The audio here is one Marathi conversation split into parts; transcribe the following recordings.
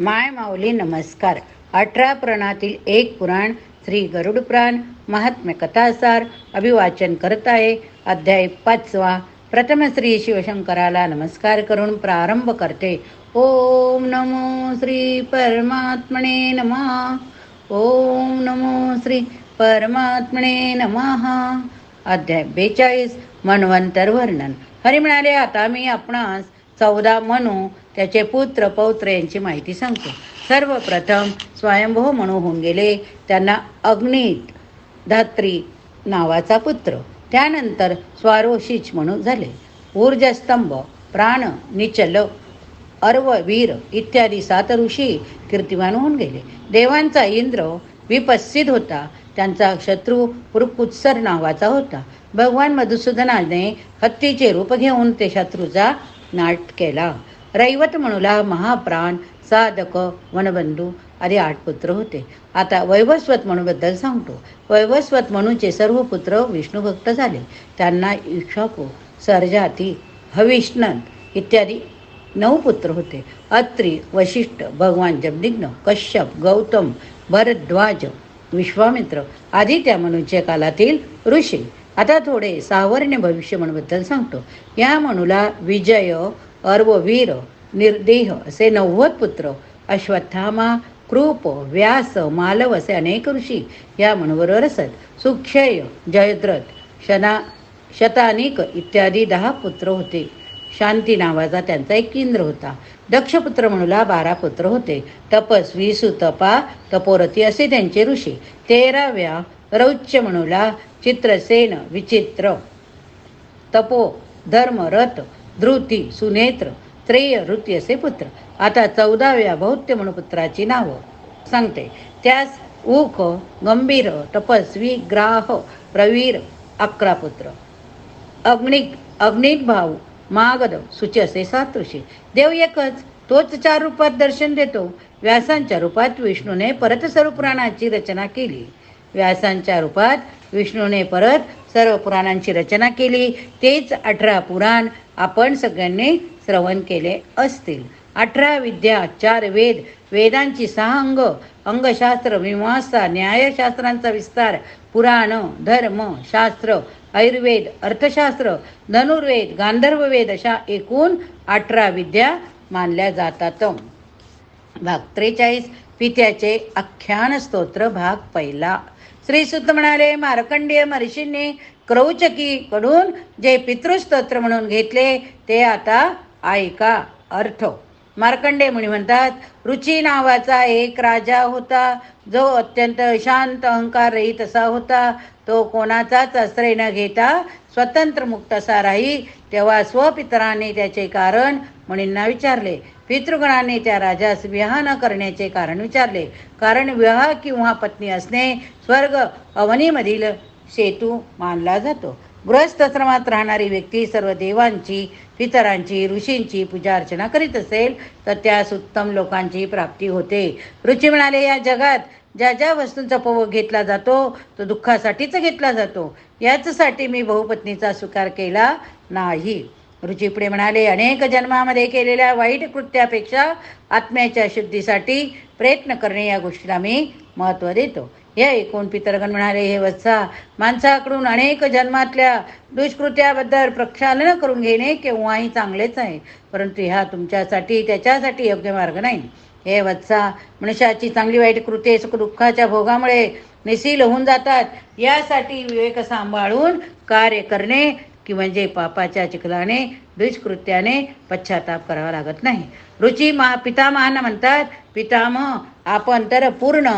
माय माऊली नमस्कार. अठरा पुराणातील एक पुराण श्री गरुड पुराण महात्म्य कथासार अभिवाचन करत आहे. अध्याय पाचवा. प्रथम श्री शिवशंकराला नमस्कार करून प्रारंभ करते. ओम नमो श्री परमात्मने नमः. ओम नमो श्री परमात्मने नमः. अध्याय बेचाळीस. मन्वंतर वर्णन. हरी म्हणाले आता मी आपणास चौदा मनू त्याचे पुत्र पौत्र यांची माहिती सांगतो. सर्वप्रथम स्वयंभू म्हणून होऊन गेले. त्यांना अग्नित धात्री नावाचा पुत्र. त्यानंतर स्वारोशिच म्हणून झाले. ऊर्जास्तंभ प्राण निचल अर्व वीर इत्यादी सात ऋषी कीर्तिवान होऊन गेले. देवांचा इंद्र विपस्सित होता. त्यांचा शत्रू पुरकुत्सर नावाचा होता. भगवान मधुसूदनाने हत्तीचे रूप घेऊन ते शत्रूचा नाट केला. रैवत म्हणूला महाप्राण साधक वनबंधू आदी आठ पुत्र होते. आता वैवस्वत म्हणूबद्दल सांगतो. वैवस्वत म्हणूचे सर्व पुत्र विष्णुभक्त झाले. त्यांना इक्षाकू सर्जाती हविष्णन इत्यादी नऊ पुत्र होते. अत्री वशिष्ठ भगवान जमदिग्न कश्यप गौतम भरद्वाज विश्वामित्र आदी त्या मनूच्या कालातील ऋषी. आता थोडे सावर्ण्य भविष्य म्हणूबद्दल सांगतो. या मनूला विजय अर्ववीर निर्देह असे नव्वद पुत्र अश्वत्थामा कृप व्यास मालव असे अनेक ऋषी या मनुबरोबर असत सुक्षय जयद्रथ शना शतानिक इत्यादी दहा पुत्र होते. शांती नावाचा त्यांचा एक इंद्र होता. दक्षपुत्र म्हणूला बारा पुत्र होते. तपस्वी सुतपा तपोरती असे त्यांचे ऋषी. तेराव्या रौच्य म्हणूला चित्रसेन विचित्र. तपो धर्म रथ धृती सुनेत्र त्रेय ऋती असे पुत्र. आता चौदाव्या बौद्ध पुत्राची नावं. सांगते त्यास ऊख गंभीर तपस्वी ग्राह प्रवीर अकरा पुत्र. अग्निक अग्निक भाऊ मागध असे सात ऋषी. देव एकच तोच चार रूपात दर्शन देतो. व्यासांच्या रूपात विष्णूने परत सर्व पुराणाची रचना केली. व्यासांच्या रूपात विष्णूने परत सर्व पुराणांची रचना केली. तेच अठरा पुराण आपण सगळ्यांनी श्रवण केले असतील. अठरा विद्या चार वेद वेदांची सहा अंग अंगशास्त्र मीमांसा न्यायशास्त्रांचा विस्तार पुराण धर्म शास्त्र आयुर्वेद अर्थशास्त्र धनुर्वेद गांधर्व वेद अशा एकूण अठरा विद्या मानल्या जातात. भाग त्रेचाळीस पित्याचे आख्यान स्तोत्र भाग पहिला. श्रीसुत म्हणाले मार्कंडेय महर्षींनी क्रौचकीकडून जे पितृस्तोत्र म्हणून घेतले ते आता ऐका अर्थ. मार्कंडे मुनी म्हणतात रुची नावाचा एक राजा होता जो अत्यंत शांत अहंकार रहित असा होता. तो कोणाचाच आश्रय न घेता स्वतंत्र मुक्त असा राही. तेव्हा स्वपितराने त्याचे कारण मुनींना विचारले. पितृगणाने त्या राजास विवाह न करण्याचे कारण विचारले. कारण विवाह किंवा पत्नी असणे स्वर्ग अवनीमधील सेतू मानला जातो. गृहस्थाश्रमात राहणारी व्यक्ती सर्व देवांची पितरांची ऋषींची पूजा अर्चना करीत असेल तर त्यास उत्तम लोकांची प्राप्ती होते. रुची म्हणाले या जगात ज्या ज्या वस्तूंचा उपभोग घेतला जातो तो दुःखासाठीच घेतला जातो. याचसाठी मी बहुपत्नीचा स्वीकार केला नाही. रुचिपुडे म्हणाले अनेक जन्मामध्ये केलेल्या वाईट कृत्यापेक्षा आत्म्याच्या शुद्धीसाठी प्रयत्न करणे या गोष्टीला मी महत्त्व देतो. हे ऐकून पितरगण म्हणाले हे वत्सा माणसाकडून अनेक जन्मातल्या दुष्कृत्याबद्दल प्रक्षालन करून घेणे केव्हाही चांगलेच आहे परंतु ह्या तुमच्यासाठी त्याच्यासाठी योग्य मार्ग नाही. हे वत्सा मनुष्याची चांगली वाईट कृत्ये सुखदुःखाच्या भोगामुळे निसील होऊन जातात यासाठी विवेक सांभाळून कार्य करणे की म्हणजे पापाच्या चिखलाने दुष्कृत्याने पश्चाताप करावा लागत नाही. रुची मा पितामहांना म्हणतात पितामह आपण तर पूर्ण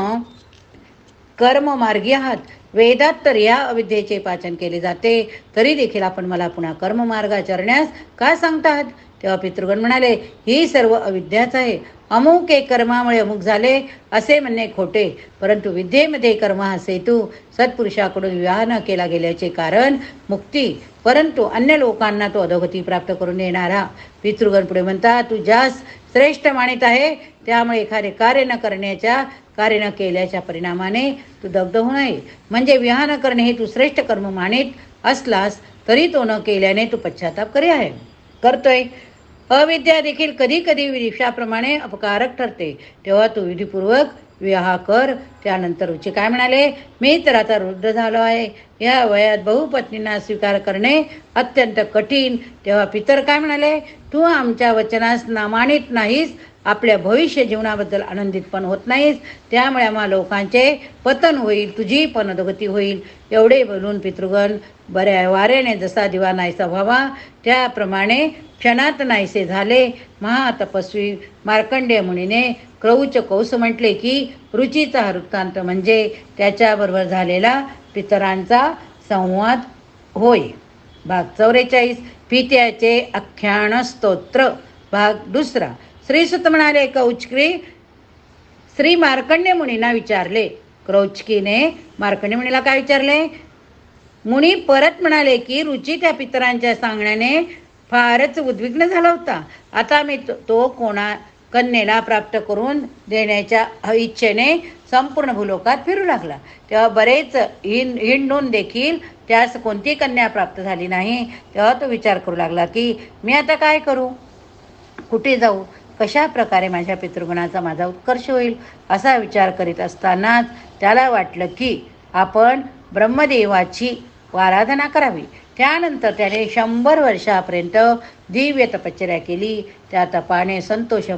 कर्ममार्गी आहात. वेदात तर या अविद्येचे पाचन केले जाते. तरी देखील आपण मला पुन्हा कर्ममार्गाचरण्यास का सांगतात? तेव्हा पितृगण म्हणाले ही सर्व अविद्याच आहे. अमुक एक कर्मामुळे अमुक झाले असे म्हणणे खोटे. परंतु विद्येमध्ये कर्म हा सेतू. सत्पुरुषाकडून विवाह न केला गेल्याचे कारण मुक्ती. परंतु अन्य लोकांना तो अधोगती प्राप्त करून येणारा पितृगण पुढे म्हणतात तू ज्यास श्रेष्ठ मानित आहे त्यामुळे एखादे कार्य न करण्याच्या कार्य न केल्याच्या परिणामाने तू दग्ध होऊ नये. म्हणजे विहा न करणे हे तू श्रेष्ठ कर्म मानित असलास तरी तो न केल्याने तू पश्चाताप करी आहे. करतोय. अविद्या देखील कधी कधी विषाप्रमाणे अपकारक ठरते. तेव्हा तू विधीपूर्वक विवाह कर. त्यानंतर रुची काय म्हणाले? मी तर आता वृद्ध झालो आहे. या वयात बहुपत्नींना स्वीकार करणे अत्यंत कठीण. तेव्हा पितर काय म्हणाले? तू आमच्या वचनास नामानित नाहीस. आपल्या भविष्य जीवनाबद्दल आनंदित पण होत नाहीस. त्यामुळे आम्हा लोकांचे पतन होईल. तुझी पण अधोगती होईल. एवढे बोलून पितृगण बऱ्या वाऱ्याने जसा दिवा नाहीसा व्हावा त्याप्रमाणे क्षणात नाहीसे झाले. महातपस्वी मार्कंडेय मुनीने क्रौच कौस म्हटले की रुचीचा वृत्तांत म्हणजे त्याच्याबरोबर झालेला पितरांचा संवाद होय. भाग चौवेचाळीस पित्याचे आख्यान स्तोत्र. भाग दुसरा श्रीसुत म्हणाले कौचकी श्री मार्कंड्य मुनींना विचारले. क्रौचकीने मार्कंड्य मुनीला काय विचारले? मुनी परत म्हणाले की रुची त्या पितरांच्या सांगण्याने फारच उद्विग्न झाला होता. आता मी तो- तो कोणा कन्येला प्राप्त करून देण्याच्या इच्छेने संपूर्ण भूलोकात फिरू लागला. तेव्हा बरेच हिं हिंडून देखील त्यास कोणती कन्या प्राप्त झाली नाही तेव्हा तो विचार करू लागला की मी आता काय करू? कुठे जाऊ? कशा प्रकारे माझ्या पितृगुणाचा माझा उत्कर्ष होईल? असा विचार करीत असतानाच त्याला वाटलं की आपण ब्रह्मदेवाची आराधना करावी. त्यानंतर त्याने शंभर वर्षापर्यंत दिव्य तपश्चर्या केली. त्या तपाने संतोष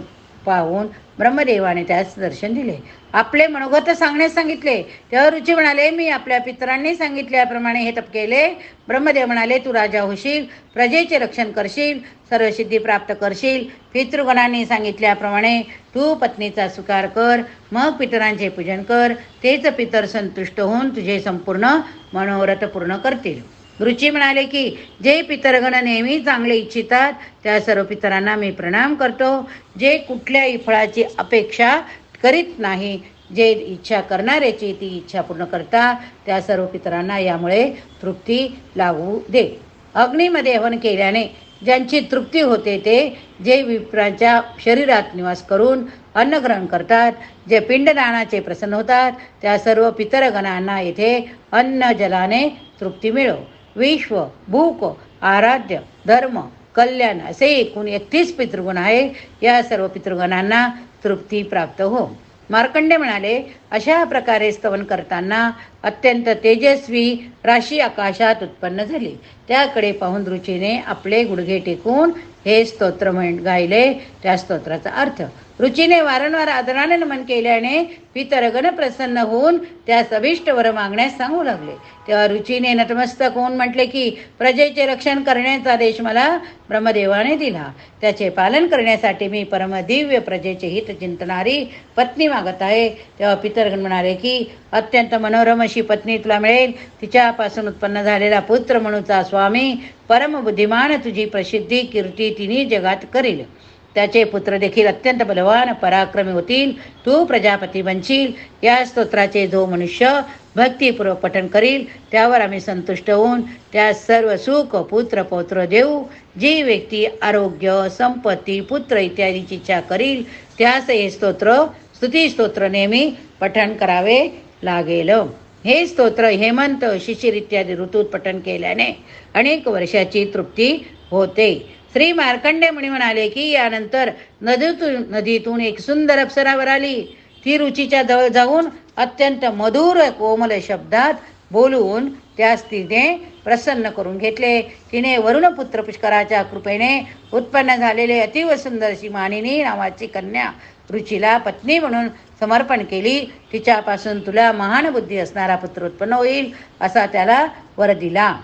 पाहून ब्रह्मदेवाने त्यास दर्शन दिले. आपले मनोगत सांगण्यास सांगितले. तेव्हा रुची म्हणाले मी आपल्या पितरांनी सांगितल्याप्रमाणे हे तप केले. ब्रह्मदेव म्हणाले तू राजा होशील प्रजेचे रक्षण करशील सर्व सिद्धी प्राप्त करशील. पितृगणांनी सांगितल्याप्रमाणे तू पत्नीचा स्वीकार कर मग पितरांचे पूजन कर. तेच पितर संतुष्ट होऊन तुझे संपूर्ण मनोरथ पूर्ण करतील. रुची म्हणाले की जे पितरगण नेहमी चांगले इच्छितात त्या सर्व पितरांना मी प्रणाम करतो. जे कुठल्याही फळाची अपेक्षा करीत नाही जे इच्छा करणाऱ्याची ती इच्छा पूर्ण करता त्या सर्व पितरांना यामुळे तृप्ती लागू दे. अग्नीमध्ये हवन केल्याने ज्यांची तृप्ती होते ते जे विप्रांच्या शरीरात निवास करून अन्न ग्रहण करतात जे पिंडदानाचे प्रसन्न होतात त्या सर्व पितरगणांना येथे अन्न जलाने तृप्ती मिळो. विश्व भूक आराध्य धर्म कल्याण असे एकूण एकतीस पितृगुण आहे या सर्व पितृगणांना तृप्ती प्राप्त हो. मार्कंडे म्हणाले अशा प्रकारे स्तवन करताना अत्यंत तेजस्वी राशी आकाशात उत्पन्न झाली. त्याकडे पाहून रुचीने आपले गुडघे टेकून हे स्तोत्र म्हण गायले. त्या स्तोत्राचा अर्थ रुचीने वारंवार आदराने नमन केल्याने पितरगण प्रसन्न होऊन त्यास अभिष्ट वर मागण्यास सांगू लागले तेव्हा रुचीने नतमस्तक होऊन म्हटले की प्रजेचे रक्षण करण्याचा देश मला ब्रह्मदेवाने दिला त्याचे पालन करण्यासाठी मी परमदिव्य प्रजेचे हित चिंतणारी पत्नी मागत आहे तेव्हा पितरगण म्हणाले की अत्यंत मनोरम अशी पत्नी तुला मिळेल तिच्यापासून उत्पन्न झालेला पुत्र म्हणूचा स्वामी परमबुद्धिमान तुझी प्रसिद्धी कीर्ती तिन्ही जगात करील त्याचे पुत्र देखील अत्यंत बलवान पराक्रमी होतील. तू प्रजापती बनशील. या स्तोत्राचे जो मनुष्य भक्तिपूर्वक पठण करील त्यावर आम्ही संतुष्ट होऊन त्या सर्व सुख पुत्र पौत्र देऊ जी व्यक्ती आरोग्य संपत्ती पुत्र इत्यादीची इच्छा करील. त्यास हे स्तोत्र स्तुती स्तोत्र नेहमी पठण करावे लागेल. हे स्तोत्र हेमंत शिशिर इत्यादी ऋतूत पठण केल्याने अनेक वर्षाची तृप्ती होते. श्री मार्कंडे मुनी म्हणाले की यानंतर नदीतून नदीतून एक सुंदर अप्सरावर आली. ती रुचीच्या जवळ जाऊन अत्यंत मधुर कोमल शब्दात बोलून त्यास तिने प्रसन्न करून घेतले. तिने वरुणपुत्र पुष्कराच्या कृपेने उत्पन्न झालेले अतिव सुंदर अशी मानिनी नावाची कन्या रुचीला पत्नी म्हणून समर्पण केली. तिच्यापासून तुला महान बुद्धी असणारा पुत्र उत्पन्न होईल असा त्याला वर दिला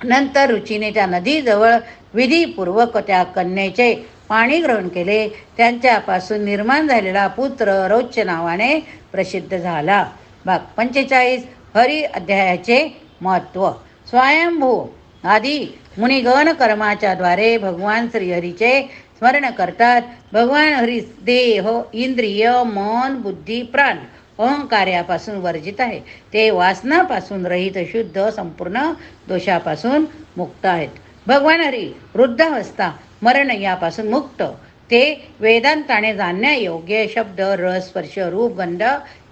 नंतर रुचीने त्या नदीजवळ विधीपूर्वक त्या कन्येचे पाणी ग्रहण केले. त्यांच्यापासून निर्माण झालेला पुत्र रोच नावाने प्रसिद्ध झाला. भाग पंचेचाळीस हरी अध्यायाचे महत्त्व. स्वयंभू आदी मुनिगण कर्माच्या द्वारे भगवान श्रीहरीचे स्मरण करतात. भगवान हरी देह इंद्रिय मन बुद्धी प्राण अहंकार्यापासून वर्जित आहे. ते वासनापासून रहित शुद्ध संपूर्ण दोषापासून मुक्त आहेत. भगवान हरी वृद्धावस्था मरण यापासून मुक्त. ते वेदांताने जाणण्यायोग्य शब्द रस स्पर्श रूप गंध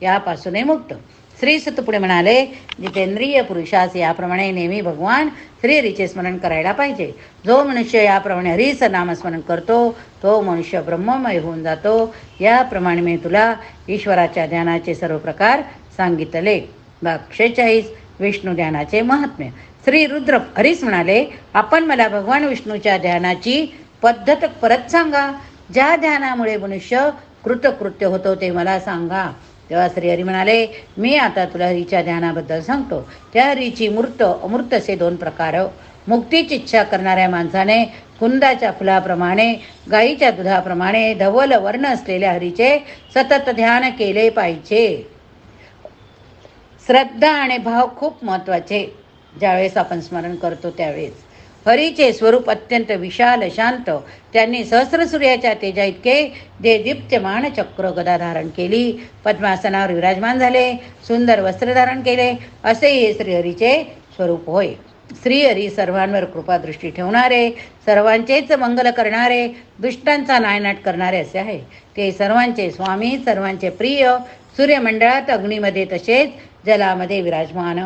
यापासूनही मुक्त. श्रीसुत पुढे म्हणाले जितेंद्रिय पुरुषास याप्रमाणे नेहमी भगवान श्रीहरीचे स्मरण करायला पाहिजे. जो मनुष्य याप्रमाणे हरीचं नामस्मरण करतो तो मनुष्य ब्रह्ममय होऊन जातो. याप्रमाणे मी तुला ईश्वराच्या ध्यानाचे सर्व प्रकार सांगितले. शेचाळीस विष्णू ध्यानाचे महात्म्य. श्री रुद्र हरीस म्हणाले आपण मला भगवान विष्णूच्या ध्यानाची पद्धत परत सांगा. ज्या ध्यानामुळे मनुष्य कृतकृत्य होतो ते मला सांगा. तेव्हा श्री हरी म्हणाले मी आता तुला हरीच्या ध्यानाबद्दल सांगतो. त्या हरीची मूर्त अमूर्त असे दोन प्रकार. मुक्तीची इच्छा करणाऱ्या माणसाने कुंदाच्या फुलाप्रमाणे गाईच्या दुधाप्रमाणे धवल वर्ण असलेल्या हरीचे सतत ध्यान केले पाहिजे. श्रद्धा आणि भाव खूप महत्त्वाचे. ज्यावेळेस आपण स्मरण करतो त्यावेळेस. हरीचे स्वरूप अत्यंत विशाल शांत. त्यांनी सहस्रसूर्याच्या तेजा इतके दे दीप्त्यमान चक्र गदा धारण केली. पद्मासनावर विराजमान झाले. सुंदर वस्त्र धारण केले. असे हे श्रीहरीचे स्वरूप होय. श्रीहरी सर्वांवर कृपादृष्टी ठेवणारे सर्वांचेच मंगल करणारे दुष्टांचा नायनाट करणारे असे आहे. ते सर्वांचे स्वामी सर्वांचे प्रिय सूर्यमंडळात अग्नीमध्ये तसेच जलामध्ये विराजमान.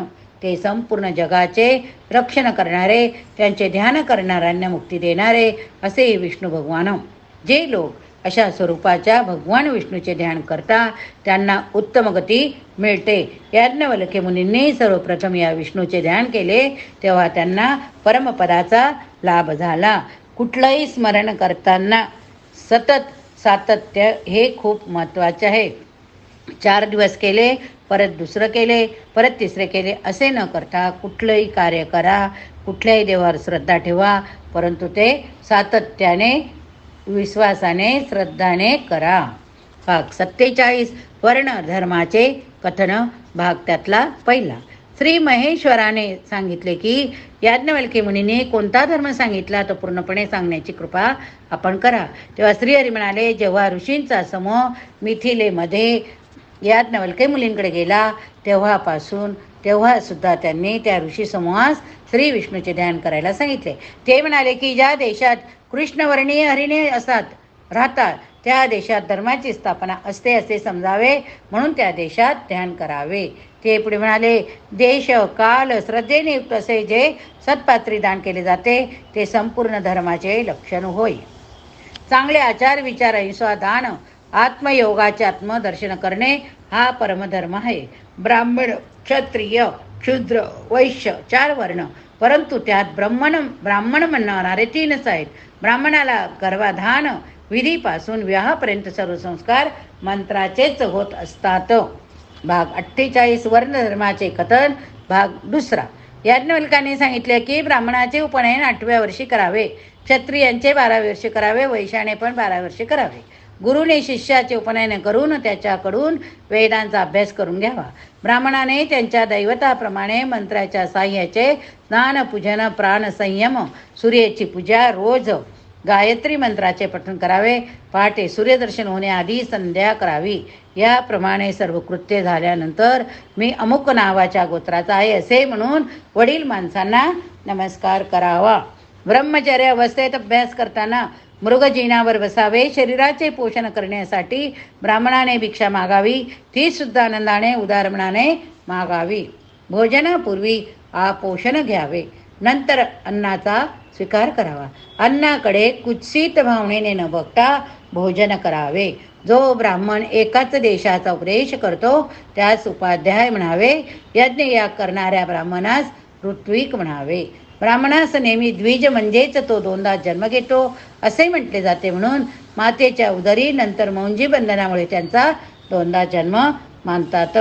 ते संपूर्ण जगाचे रक्षण करणारे त्यांचे ध्यान करणाऱ्यांना मुक्ती देणारे असे विष्णू भगवान जे लोक अशा स्वरूपाच्या भगवान विष्णूचे ध्यान करता त्यांना उत्तम गती मिळते. याज्ञवल्के मुनींनी सर्वप्रथम या विष्णूचे ध्यान केले तेव्हा त्यांना परमपदाचा लाभ झाला. कुठलंही स्मरण करताना सतत सातत्य हे खूप महत्त्वाचे आहे. चार दिवस केले परत दुसरं केले परत तिसरे केले असे न करता कुठलंही कार्य करा कुठल्याही देवावर श्रद्धा ठेवा परंतु ते सातत्याने विश्वासाने श्रद्धाने करा. भाग सत्तेचाळीस वर्ण धर्माचे कथन भाग त्यातला पहिला. श्री महेश्वराने सांगितले की याज्ञवल्की मुनीने कोणता धर्म सांगितला तो पूर्णपणे सांगण्याची कृपा आपण करा. तेव्हा श्रीहरी म्हणाले जेव्हा ऋषींचा समूह मिथिलेमध्ये यात नवलके मुलींकडे गेला. तेव्हापासून तेव्हा सुद्धा त्यांनी त्या ऋषी समूहास श्री विष्णूचे ध्यान करायला सांगितले. ते म्हणाले की ज्या देशात कृष्णवर्णीय हरिणे असतात राहतात त्या देशात धर्माची स्थापना असते असे समजावे म्हणून त्या देशात ध्यान करावे. ते पुढे म्हणाले देश काल श्रद्धेने युक्त असे जे सत्पात्री दान केले जाते ते संपूर्ण धर्माचे लक्षण होय. चांगले आचार विचार अहिंसा दान आत्मयोगाचे आत्मदर्शन करणे हा परमधर्म आहे. ब्राह्मण क्षत्रिय क्षुद्र वैश्य चार वर्ण. परंतु त्यात ब्राह्मण ब्राह्मण म्हणणारे तीनच आहेत. ब्राह्मणाला गर्भाधान विधीपासून विवाहापर्यंत सर्व संस्कार मंत्राचेच होत असतात. भाग अठ्ठेचाळीस वर्णधर्माचे कथन. भाग दुसरा. याज्ञवल्काने सांगितले की ब्राह्मणाचे उपनयन आठव्या वर्षी करावे. क्षत्रियांचे बाराव्या वर्षी करावे. वैशाने पण बारा वर्षी करावे. गुरुने शिष्याचे उपनयन करून त्याच्याकडून वेदांचा अभ्यास करून घ्यावा. ब्राह्मणाने त्यांच्या दैवताप्रमाणे मंत्राच्या साह्याचे स्नान पूजन प्राणसंयम सूर्याची पूजा रोज गायत्री मंत्राचे पठण करावे. पहाटे सूर्यदर्शन होण्याआधी संध्या करावी. याप्रमाणे सर्व कृत्य झाल्यानंतर मी अमुक नावाच्या गोत्राचा आहे असे म्हणून वडील माणसांना नमस्कार करावा. ब्रह्मचर्य अवस्थेत अभ्यास करताना मृगजीनावर बसावे शरीराचे पोषण करण्यासाठी ब्राह्मणाने भिक्षा मागावी ती सुद्धा आनंदाने उदारमणाने मागावी. भोजनापूर्वी पोषण घ्यावे. नंतर अन्नाचा स्वीकार करावा. अन्नाकडे कुत्सित भावनेने न बघता भोजन करावे. जो ब्राह्मण एकाच देशाचा उपदेश करतो त्यास उपाध्याय म्हणावे. यज्ञ या करणाऱ्या ब्राह्मणास ऋत्विक म्हणावे. ब्राह्मणास नेहमी द्विज म्हणजेच तो दोनदा जन्म घेतो असे म्हटले जाते म्हणून मातेच्या उदरी नंतर मौंजी बंधनामुळे त्यांचा दोनदा जन्म मानतात.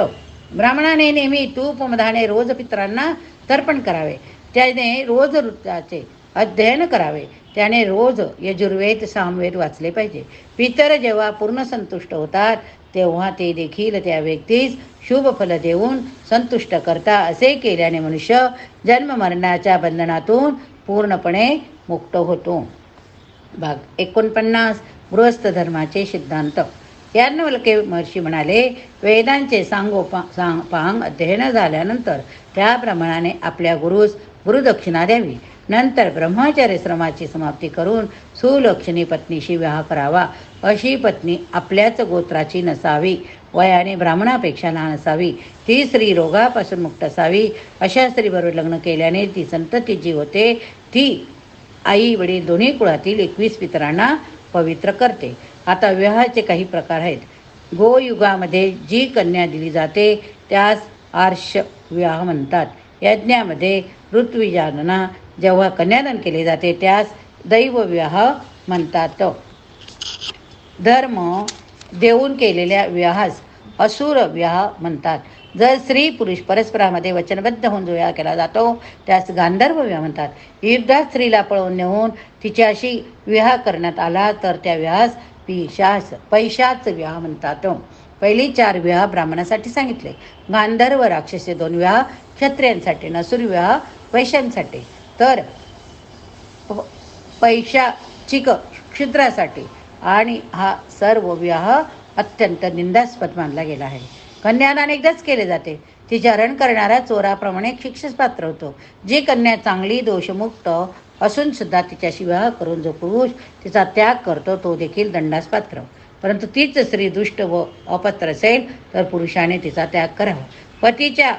ब्राह्मणाने नेहमी तूप मधाने रोज पित्रांना तर्पण करावे. त्याने रोज वृत्ताचे अध्ययन करावे. त्याने रोज यजुर्वेद सामवेद वाचले पाहिजे. पितर जेव्हा पूर्ण संतुष्ट होतात तेव्हा ते देखील त्या व्यक्तीस शुभ फल देऊन संतुष्ट करता असे केल्याने मनुष्य जन्म मरणाच्या बंधनातून पूर्णपणे मुक्त होतो. भाग एकोणपन्नास गृहस्थ धर्माचे सिद्धांत. याज्ञवल्के महर्षी म्हणाले वेदांचे सांगोपा सांग पांग अध्ययन झाल्यानंतर त्याप्रमाणाने आपल्या गुरुस गुरुदक्षिणा द्यावी. नंतर ब्रह्मचार्य श्रमाची समाप्ती करून सुलक्षणी पत्नीशी विवाह करावा. अशी पत्नी आपल्याच गोत्राची नसावी. वयाने ब्राह्मणापेक्षा लहान असावी. ती स्त्री रोगापासून मुक्त असावी. अशा स्त्रीबरोबर लग्न केल्याने ती संतती जी होते ती आई वडील दोन्ही कुळातील एकवीस पितरांना पवित्र करते. आता विवाहाचे काही प्रकार आहेत. गोयुगामध्ये जी कन्या दिली जाते त्यास आर्ष विवाह म्हणतात. यज्ञामध्ये ऋत्विजानना जेव्हा कन्यादान केले जाते त्यास दैवविवाह म्हणतात. धर्म देऊन केलेल्या विवाहास असुर विवाह म्हणतात. जर स्त्री पुरुष परस्परामध्ये वचनबद्ध होऊन जो विवाह केला जातो त्यास गांधर्व विवाह म्हणतात. युद्धात स्त्रीला पळवून नेऊन तिच्याशी विवाह करण्यात आला तर त्या विवाहास पिशास पैशाच विवाह म्हणतात. पहिली चार विवाह ब्राह्मणासाठी सांगितले. गांधर्व राक्षसे दोन विवाह क्षत्रियांसाठी नसुर विवाह वैश्यांसाठी. तर पैशाचिक क्षुद्रासाठी. आणि हा सर्व विवाह अत्यंत निंदास्पद मानला गेला आहे. कन्यादान अनेकदाच केले जाते. तिचे हरण करणारा चोराप्रमाणे शिक्षेस पात्र होतो. जी कन्या चांगली दोषमुक्त असून सुद्धा तिच्याशी विवाह करून जो पुरुष तिचा त्याग करतो तो देखील दंडास पात्र परंतु तीच स्त्री दुष्ट व अपत्र असेल तर पुरुषाने तिचा त्याग करावा. पतीच्या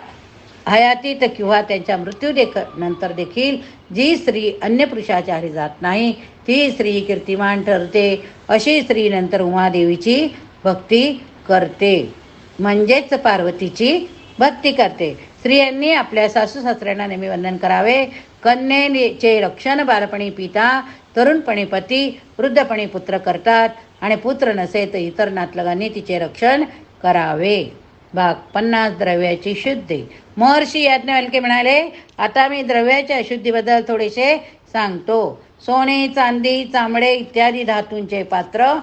हयातीत किंवा त्यांच्या मृत्यू देख नंतर देखील जी स्त्री अन्य पुरुषाच्या आहारी जात नाही ती स्त्री कीर्तिमान ठरते. अशी स्त्री नंतर उमादेवीची भक्ती करते. म्हणजेच पार्वतीची भक्ती करते. स्त्रियांनी आपल्या सासू सासऱ्यांना नेहमी वंदन करावे. कन्येचे रक्षण बालपणी पिता तरुणपणी पती वृद्धपणी पुत्र करतात. आणि पुत्र नसे तर इतर नातलगांनी तिचे रक्षण करावे. भाग पन्नास द्रव्याची शुद्धी. महर्षी याज्ञवल्के म्हणाले आता मी द्रव्याच्या शुद्धीबद्दल थोडेसे सांगतो. सोने चांदी चामडे इत्यादी धातूंचे पात्र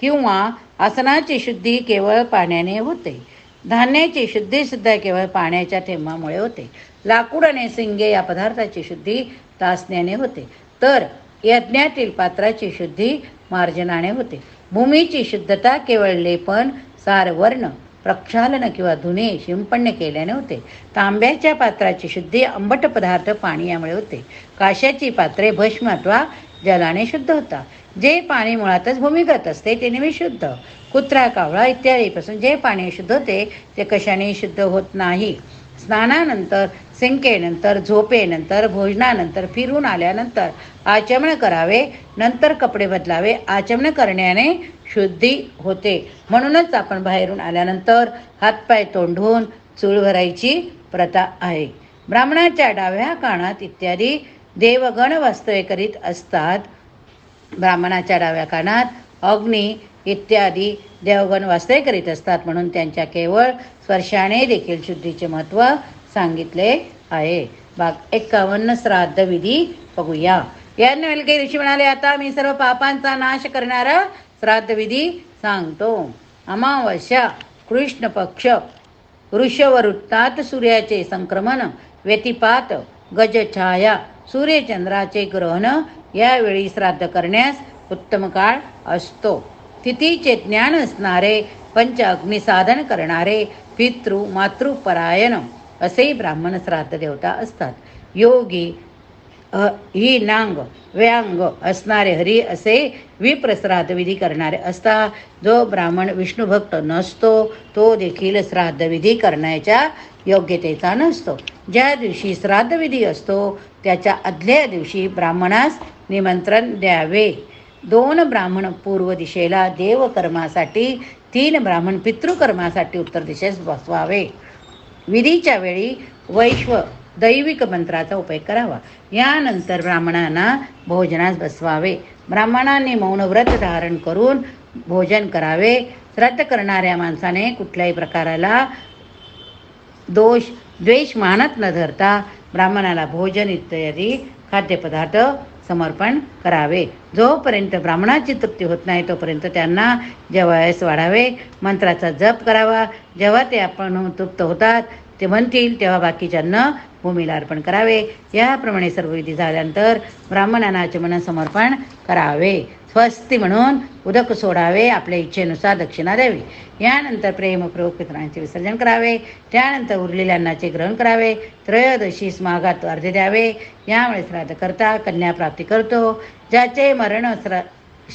किंवा आसनाची शुद्धी केवळ पाण्याने होते. धान्याची शुद्धीसुद्धा केवळ पाण्याच्या थेंबामुळे होते. लाकूड आणि सिंगे या पदार्थाची शुद्धी तासण्याने होते. तर यज्ञातील पात्राची शुद्धी मार्जनाने होते. भूमीची शुद्धता केवळ लेपन सारवर्ण प्रक्षालन किंवा धुणे शिंपण्य केल्याने होते. तांब्याच्या पात्राची शुद्धी आंबट पदार्थ पाणी यामुळे होते. काशाची पात्रे भस्म अथवा जलाने शुद्ध होता. जे पाणी मुळातच भूमिगत असते ते नेहमी शुद्ध. कुत्रा कावळा इत्यादीपासून जे पाणी शुद्ध होते ते कशाने शुद्ध होत नाही? स्नानानंतर सिंकेनंतर झोपेनंतर भोजनानंतर फिरून आल्यानंतर आचमन करावे नंतर कपडे बदलावे आचमन करण्याने शुद्धी होते. म्हणूनच आपण बाहेरून आल्यानंतर हातपाय तोंडून चूळ भरायची प्रथा आहे. ब्राह्मणाच्या डाव्या कानात इत्यादी देवगण वास्तव्य करीत असतात. ब्राह्मणाच्या डाव्या कानात अग्नी इत्यादी देवगण वास्तव्य करीत असतात म्हणून त्यांच्या केवळ स्पर्शाने देखील शुद्धीचे महत्त्व सांगितले आहे. भाग एक्कावन्न श्राद्ध विधी बघूया. या काही ऋषी म्हणाले आता मी सर्व पापांचा नाश करणारा श्राद्धविधी सांगतो. अमावस्या कृष्ण पक्ष वृषवृत्तात सूर्याचे संक्रमण व्यतिपात गजछाया सूर्यचंद्राचे ग्रहण यावेळी श्राद्ध करण्यास उत्तम काळ असतो. तिथीचे ज्ञान असणारे पंच अग्निसाधन करणारे पितृ मातृपरायण असे ब्राह्मण श्राद्ध देवता असतात. योगी ही नांग व्यांग असणारे हरी असे विप्र विधी करणारे असता जो ब्राह्मण विष्णुभक्त नसतो तो देखील श्राद्धविधी करण्याच्या योग्यतेचा नसतो. ज्या दिवशी श्राद्धविधी असतो त्याच्या आदल्या दिवशी ब्राह्मणास निमंत्रण द्यावे. दोन ब्राह्मण पूर्व दिशेला देवकर्मासाठी तीन ब्राह्मण पितृकर्मासाठी उत्तर दिशेस बसवावे. विधीच्या वेळी वैश्व दैविक मंत्राचा उपयोग करावा. यानंतर ब्राह्मणांना भोजनास बसवावे. ब्राह्मणांनी मौनव्रत धारण करून भोजन करावे. व्रत करणाऱ्या माणसाने कुठल्याही प्रकाराला दोष द्वेष मानत न धरता ब्राह्मणाला भोजन इत्यादी खाद्यपदार्थ समर्पण करावे. जोपर्यंत ब्राह्मणाची तृप्ती होत नाही तोपर्यंत त्यांना जेवायस वाढावे. मंत्राचा जप करावा. जेव्हा ते आपण तृप्त होतात ते म्हणतील तेव्हा बाकीच्यांना भूमीला अर्पण करावे. याप्रमाणे सर्व विधी झाल्यानंतर ब्राह्मणांना आचमन समर्पण करावे. स्वस्ती म्हणून उदक सोडावे आपल्या इच्छेनुसार दक्षिणा द्यावी. यानंतर प्रेमपूर्वक पितरांचे विसर्जन करावे. त्यानंतर उरलेल्या अन्नाचे ग्रहण करावे. त्रयोदशी स्मागात अर्धे द्यावे. यामुळे श्राद्ध करता कन्या प्राप्ती करतो. ज्याचे मरण श्रा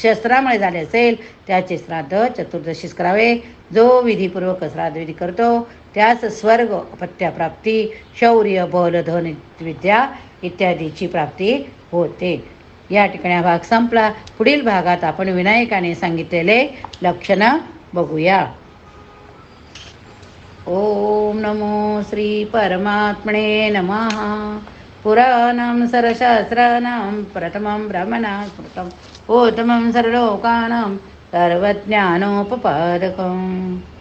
शस्त्रामुळे झाले असेल त्याचे श्राद्ध चतुर्दशीस करावे. जो विधीपूर्वक श्राद्धविधी करतो त्यास स्वर्ग अपत्याप्राप्ती शौर्य बल धन विद्या इत्यादीची प्राप्ती होते. या ठिकाणी हा भाग संपला. पुढील भागात आपण विनायकाने सांगितलेले लक्षणं बघूया. ओम नमो श्री परमात्मने नमः. पुराणां सरसहस्राणां प्रथमं ब्रह्मणा स्मृतम् उत्तमं सर्वलोकानां सर्वज्ञानोपपादकम्.